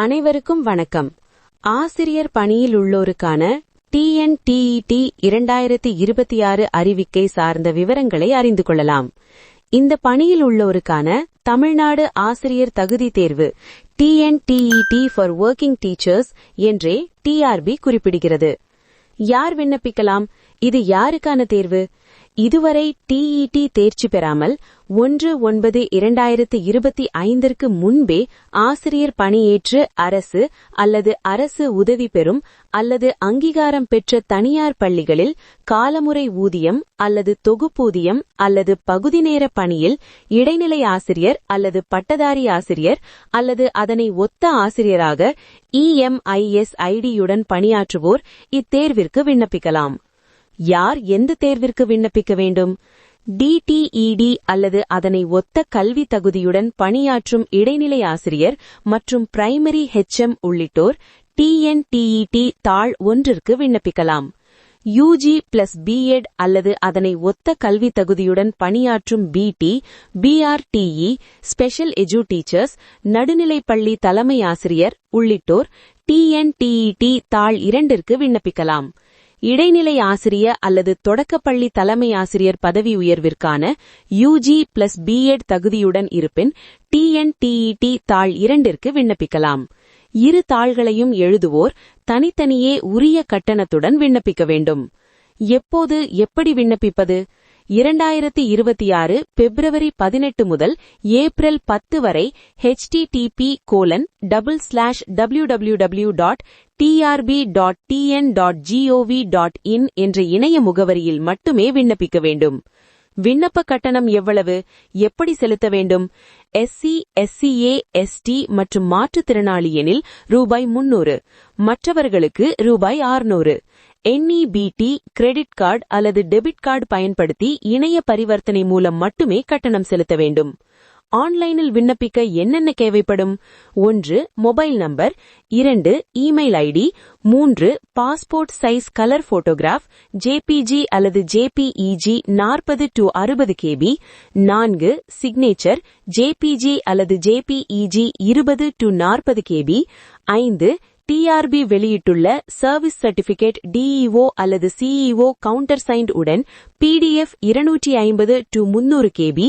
அனைவருக்கும் வணக்கம். ஆசிரியர் பணியில் உள்ளோருக்கான டிஎன்டிஇடி இரண்டாயிரத்தி இருபத்தி ஆறு அறிவிக்கை சார்ந்த விவரங்களை அறிந்து கொள்ளலாம். இந்த பணியில் உள்ளோருக்கான தமிழ்நாடு ஆசிரியர் தகுதி தேர்வு டிஎன்டிஇடி ஃபார் ஒர்க்கிங் டீச்சர்ஸ் என்றே டிஆர்பி குறிப்பிடுகிறது. யார் விண்ணப்பிக்கலாம்? இது யாருக்கான தேர்வு? இதுவரை டிஇடி தேர்ச்சி பெறாமல் ஒன்று ஒன்பது இரண்டாயிரத்து இருபத்தி ஐந்திற்கு முன்பே ஆசிரியர் பணியேற்று அரசு அல்லது அரசு உதவி பெறும் அல்லது அங்கீகாரம் பெற்ற தனியார் பள்ளிகளில் காலமுறை ஊதியம் அல்லது தொகுப்பூதியம் அல்லது பகுதி நேர பணியில் இடைநிலை ஆசிரியர் அல்லது பட்டதாரி ஆசிரியர் அல்லது அதனை ஒத்த ஆசிரியராக இஎம்ஐஎஸ் ஐடியுடன் பணியாற்றுவோர் இத்தேர்விற்கு விண்ணப்பிக்கலாம். யார் எந்த தேர்விற்கு விண்ணப்பிக்க வேண்டும்? டிடிஇடி அல்லது அதனை ஒத்த கல்வி தகுதியுடன் பணியாற்றும் இடைநிலை ஆசிரியர் மற்றும் பிரைமரி ஹெச்எம் உள்ளிட்டோர் டிஎன்டிஇடி தாள் ஒன்றிற்கு விண்ணப்பிக்கலாம். யூஜி பிளஸ் பிஎட் அல்லது அதனை ஒத்த கல்வி தகுதியுடன் பணியாற்றும் பிடி பிஆர்டிஇ ஸ்பெஷல் எஜு டீச்சர்ஸ் நடுநிலைப்பள்ளி தலைமை ஆசிரியர் உள்ளிட்டோர் டிஎன்டிஇடி தாள் இரண்டிற்கு விண்ணப்பிக்கலாம். இடைநிலை ஆசிரியர் அல்லது தொடக்கப்பள்ளி தலைமை ஆசிரியர் பதவி உயர்விற்கான யூஜி பிளஸ் பிஎட் தகுதியுடன் இருப்பின் டிஎன்டிஇடி தாள் இரண்டிற்கு விண்ணப்பிக்கலாம். இரு தாள்களையும் எழுதுவோர் தனித்தனியே உரிய கட்டணத்துடன் விண்ணப்பிக்க வேண்டும். எப்போது எப்படி விண்ணப்பிப்பது? இரண்டாயிரத்தி இருபத்தி ஆறு பிப்ரவரி பதினெட்டு முதல் ஏப்ரல் பத்து வரை HTTP colon double slash W W W dot TRB dot TN dot GOV dot in என்ற இணைய முகவரியில் மட்டுமே விண்ணப்பிக்க வேண்டும். விண்ணப்ப கட்டணம் எவ்வளவு? எப்படி செலுத்த வேண்டும்? எஸ்சி எஸ்சிஏ எஸ்டி மற்றும் மாற்றுத்திறனாளி எனில் ரூபாய் முன்னூறு. மற்றவர்களுக்கு ரூபாய் ஆறுநூறு. என்இபிடி கிரெடிட் கார்டு அல்லது டெபிட் கார்டு பயன்படுத்தி இணைய பரிவர்த்தனை மூலம் மட்டுமே கட்டணம் செலுத்த வேண்டும். ஆன்லைனில் விண்ணப்பிக்க என்னென்ன தேவைப்படும்? ஒன்று மொபைல் நம்பர். இரண்டு இமெயில் ஐடி. மூன்று passport size colour photograph. JPG அல்லது ஜேபிஇஜி நாற்பது டு அறுபது கேபி நான்கு சிக்னேச்சர். ஜேபிஜி அல்லது ஜேபிஇஜி இருபது டு நாற்பது கேபி ஐந்து டிஆர்பி வெளியிட்டுள்ள சர்வீஸ் சர்டிபிகேட் டிஇஓ அல்லது சிஇஓ கவுண்டர் சைன்ட் உடன் பிடிஎஃப் இருநூற்றி ஐம்பது டு முன்னூறு கேபி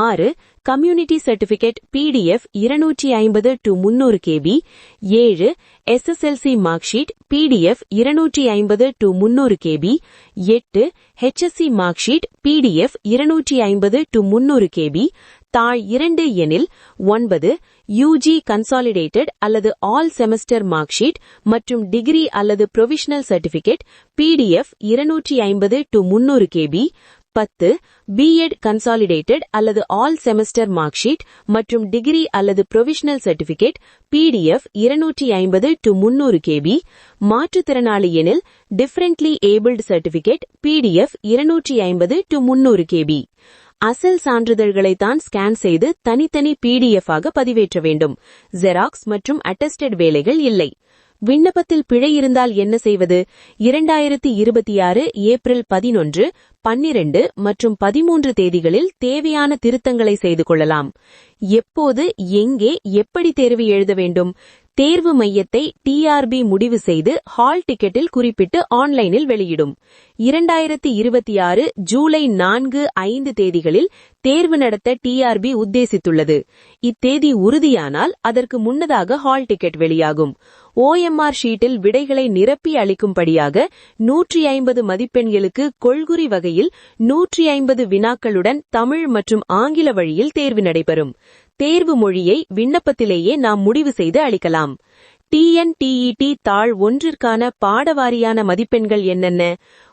ஆறு கம்யூனிட்டி சர்டிபிகேட் பிடிஎஃப் இருநூற்றி ஐம்பது டு முன்னூறு கேபி ஏழு எஸ்எஸ்எல்சி மார்க் ஷீட் பிடிஎஃப் இருநூற்றி ஐம்பது டு முன்னூறு கேபி எட்டு ஹெச்எஸ்சி மார்க் ஷீட் பிடிஎஃப் இருநூற்றி ஐம்பது டு முன்னூறு கேபி தாழ் இரண்டு எனில் ஒன்பது யூஜி கன்சாலிடேட்டட் அல்லது ஆல் செமஸ்டர் மார்க் ஷீட் மற்றும் டிகிரி அல்லது ப்ரொவிஷனல் சர்டிபிகேட் பிடிஎஃப் இருநூற்றி ஐம்பது டு முன்னூறு கேபி பத்து பிஎட் கன்சாலிடேட்டட் அல்லது ஆல் செமஸ்டர் மார்க் ஷீட் மற்றும் டிகிரி அல்லது ப்ரொவிஷனல் சர்டிபிகேட் பிடிஎஃப் இருநூற்றி ஐம்பது டு முன்னூறு கேபி மாற்றுத்திறனாளி எனில் டிஃபரெண்ட்லி ஏபிள்டு சர்டிபிகேட் பிடிஎஃப் இருநூற்றி ஐம்பது டு முன்னூறு கேபி அசல் சான்றிதழ்களை தான் ஸ்கேன் செய்து தனித்தனி பிடிஎஃப் ஆக பதிவேற்ற வேண்டும். ஜெராக்ஸ் மற்றும் அட்டஸ்டட் வேலைகள் இல்லை. விண்ணப்பத்தில் பிழை இருந்தால் என்ன செய்வது? இரண்டாயிரத்தி இருபத்தி ஆறு ஏப்ரல் பதினொன்று பன்னிரண்டு மற்றும் பதிமூன்று தேதிகளில் தேவையான திருத்தங்களை செய்து கொள்ளலாம். எப்போது எங்கே எப்படி தேர்வு எழுத வேண்டும்? தேர்வு மையத்தை டிஆர்பி முடிவு செய்து ஹால் டிக்கெட்டில் குறிப்பிட்டு ஆன்லைனில் வெளியிடும். இரண்டாயிரத்தி இருபத்தி ஆறு ஜூலை நான்கு ஐந்து தேதிகளில் தேர்வு நடத்த டிஆர்பி உத்தேசித்துள்ளது. இத்தேதி உறுதியானால் அதற்கு முன்னதாக ஹால் டிக்கெட் வெளியாகும். ஓஎம்ஆர் ஷீட்டில் விடைகளை நிரப்பி அளிக்கும்படியாக நூற்றி ஐம்பது மதிப்பெண்களுக்கு கொள்குறி வகையில் நூற்றி ஐம்பது வினாக்களுடன் தமிழ் மற்றும் ஆங்கில வழியில் தேர்வு நடைபெறும். தேர்வு மொழியை விண்ணப்பத்திலேயே நாம் முடிவு செய்து அளிக்கலாம். டிஎன்டிஇடி தாள் ஒன்றிற்கான பாடவாரியான மதிப்பெண்கள் என்னென்ன?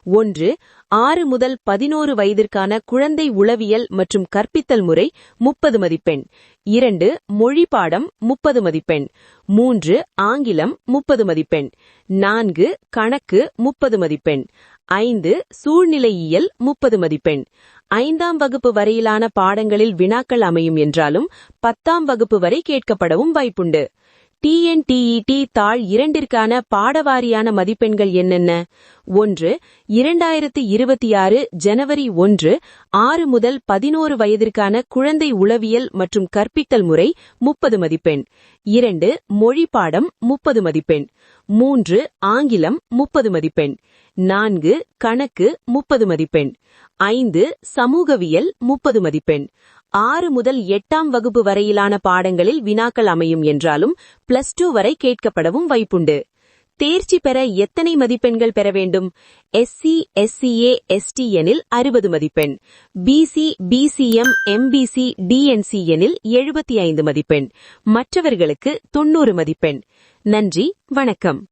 ஒன்று ஆறு முதல் பதினோரு வயதிற்கான குழந்தை உளவியல் மற்றும் கற்பித்தல் முறை முப்பது மதிப்பெண். இரண்டு மொழி பாடம் முப்பது மதிப்பெண். மூன்று ஆங்கிலம் முப்பது மதிப்பெண். நான்கு கணக்கு முப்பது மதிப்பெண். ஐந்து சூழ்நிலையியல் முப்பது மதிப்பெண். ஐந்தாம் வகுப்பு வரையிலான பாடங்களில் வினாக்கள் அமையும் என்றாலும் பத்தாம் வகுப்பு வரை கேட்கப்படவும் வாய்ப்புண்டு. டிஎன்டிஇடி தாள் இரண்டிற்கான பாடவாரியான மதிப்பெண்கள் என்னென்ன? ஒன்று இரண்டாயிரத்து இருபத்தி ஆறு ஜனவரி ஒன்று ஆறு முதல் பதினோரு வயதிற்கான குழந்தை உளவியல் மற்றும் கற்பித்தல் முறை முப்பது மதிப்பெண். இரண்டு மொழி பாடம் முப்பது மதிப்பெண். மூன்று ஆங்கிலம் முப்பது மதிப்பெண். நான்கு கணக்கு முப்பது மதிப்பெண். ஐந்து சமூகவியல் முப்பது மதிப்பெண். ஆறு முதல் எட்டாம் வகுப்பு வரையிலான பாடங்களில் வினாக்கள் அமையும் என்றாலும் பிளஸ் டூ வரை கேட்கப்படவும் வைப்புண்டு தேர்ச்சி பெற எத்தனை மதிப்பெண்கள் பெற வேண்டும்? எஸ்சி எஸ்சிஏ எஸ்டி எனில் அறுபது மதிப்பெண். பிசி பிசிஎம் எம்பிசி டிஎன்சி எனில் எழுபத்தி ஐந்து மதிப்பெண். மற்றவர்களுக்கு தொன்னூறு மதிப்பெண். நன்றி வணக்கம்.